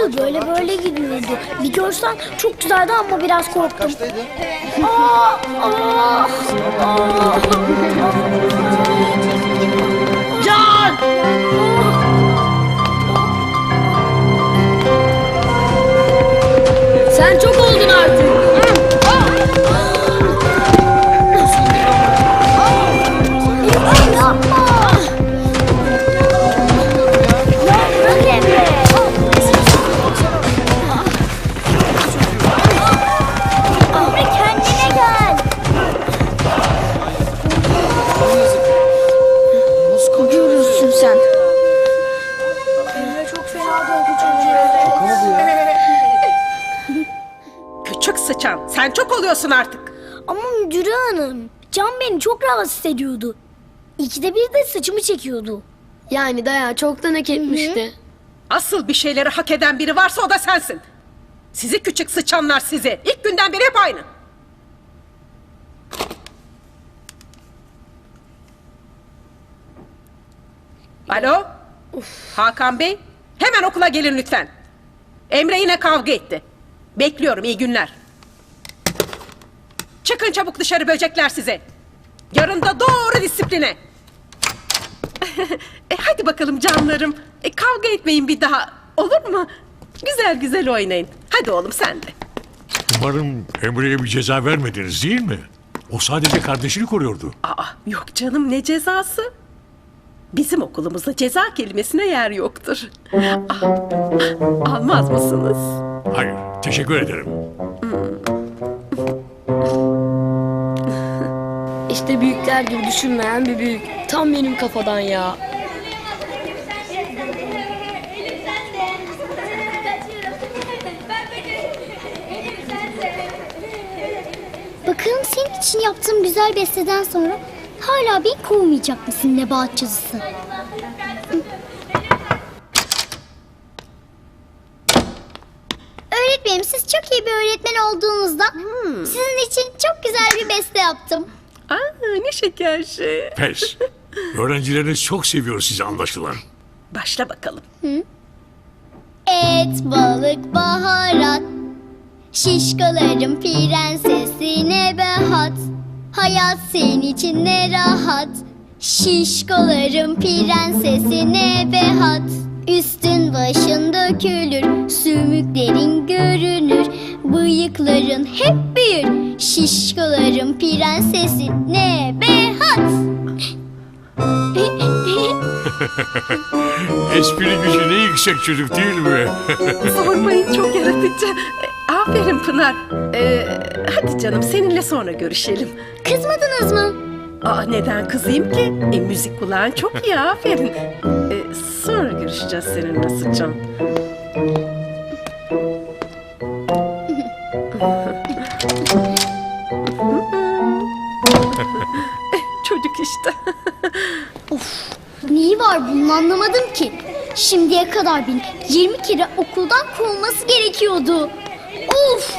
Tığ böyle böyle gidiyordu. Bir görsen çok güzeldi ama biraz korktum. Can! Sen çok oldun artık. Sen çok oluyorsun artık. Ama müdürü hanım, Can beni çok rahatsız ediyordu. İkide bir de saçımı çekiyordu. Yani dayağı çoktan hak etmişti. Asıl bir şeyleri hak eden biri varsa o da sensin. Sizi küçük sıçanlar sizi. İlk günden beri hep aynı. Alo? Hakan Bey, hemen okula gelin lütfen. Emre yine kavga etti. Bekliyorum, iyi günler. Çıkın çabuk dışarı böcekler size. Yarın da doğru disipline. e, hadi bakalım canlarım. E, kavga etmeyin bir daha. Olur mu? Güzel güzel oynayın. Hadi oğlum sen de. Umarım Emre'ye bir ceza vermediniz değil mi? O sadece kardeşini koruyordu. Aa, yok canım ne cezası? Bizim okulumuzda ceza kelimesine yer yoktur. Ah, almaz mısınız? Hayır, teşekkür ederim. İşte büyükler gibi düşünmeyen bir büyük. Tam benim kafadan ya. Bakalım senin için yaptığım güzel besteden sonra hala beni kovmayacak mısın Nebahat cadısı? Öğretmenim siz çok iyi bir öğretmen olduğunuzda sizin için çok güzel bir beste yaptım. Aa, ne şeker şey. Pes. Öğrencileriniz çok seviyor sizi anlaşılan. Başla bakalım. Et, balık, baharat Şişkolarım prensesi nebahat Hayat senin için ne rahat Şişkolarım prensesi nebahat Üstün başın dökülür Sümüklerin görünür Bıyıkların hep büyür Şişkolarım prensesi nebahat Espri gücü ne yüksek çocuk değil mi? Sormayın çok yaratıcı. Aferin Pınar. E, hadi canım seninle sonra görüşelim. Kızmadınız mı? Aa, neden kızayım ki? E, müzik kulağın çok iyi aferin. E, sonra görüşeceğiz seninle sıçan. Çocuk işte. Neyi var bunun anlamadım ki. Şimdiye kadar beni 20 kere okuldan kovulması gerekiyordu. Of!